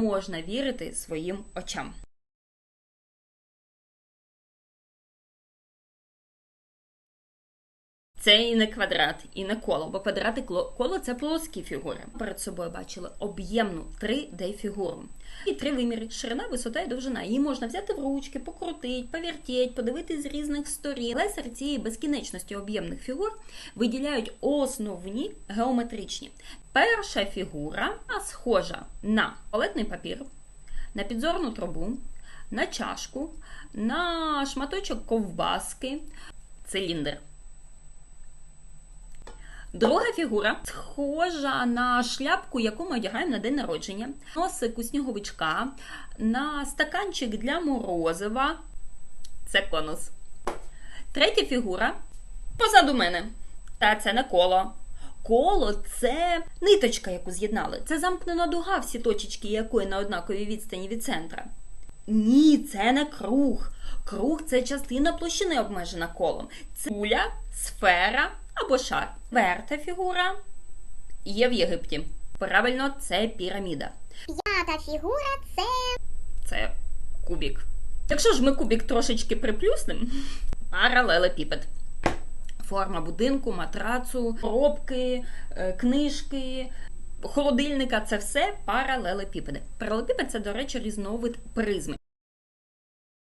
можна вірити своїм очам. Це і не квадрат, і не коло, бо квадрат і коло це плоскі фігури. Перед собою бачили об'ємну 3D фігуру. І три виміри: ширина, висота і довжина. Її можна взяти в ручки, покрутити, повертіть, подивитись з різних сторін. Але серед цієї безкінечності об'ємних фігур виділяють основні геометричні. Перша фігура схожа на туалетний папір, на підзорну трубу, на чашку, на шматочок ковбаски, циліндр. Друга фігура схожа на шляпку, яку ми одягаємо на день народження, носик у сніговичка, на стаканчик для морозива. Це конус. Третя фігура позаду мене. Та це не коло. Коло це ниточка, яку з'єднали. Це замкнена дуга, всі точечки якої на однаковій відстані від центра. Ні, це не круг. Круг це частина площини обмежена колом. Це куля, сфера або шар. Верта фігура є в Єгипті. Правильно, це піраміда. П'ята фігура це Це кубік. Якщо ж ми кубік трошечки приплюснем, паралелепіпед. Форма будинку, матрацу, коробки, е, книжки, холодильника це все паралелепіпеди. Паралелепіпед це, до речі, різновид призми.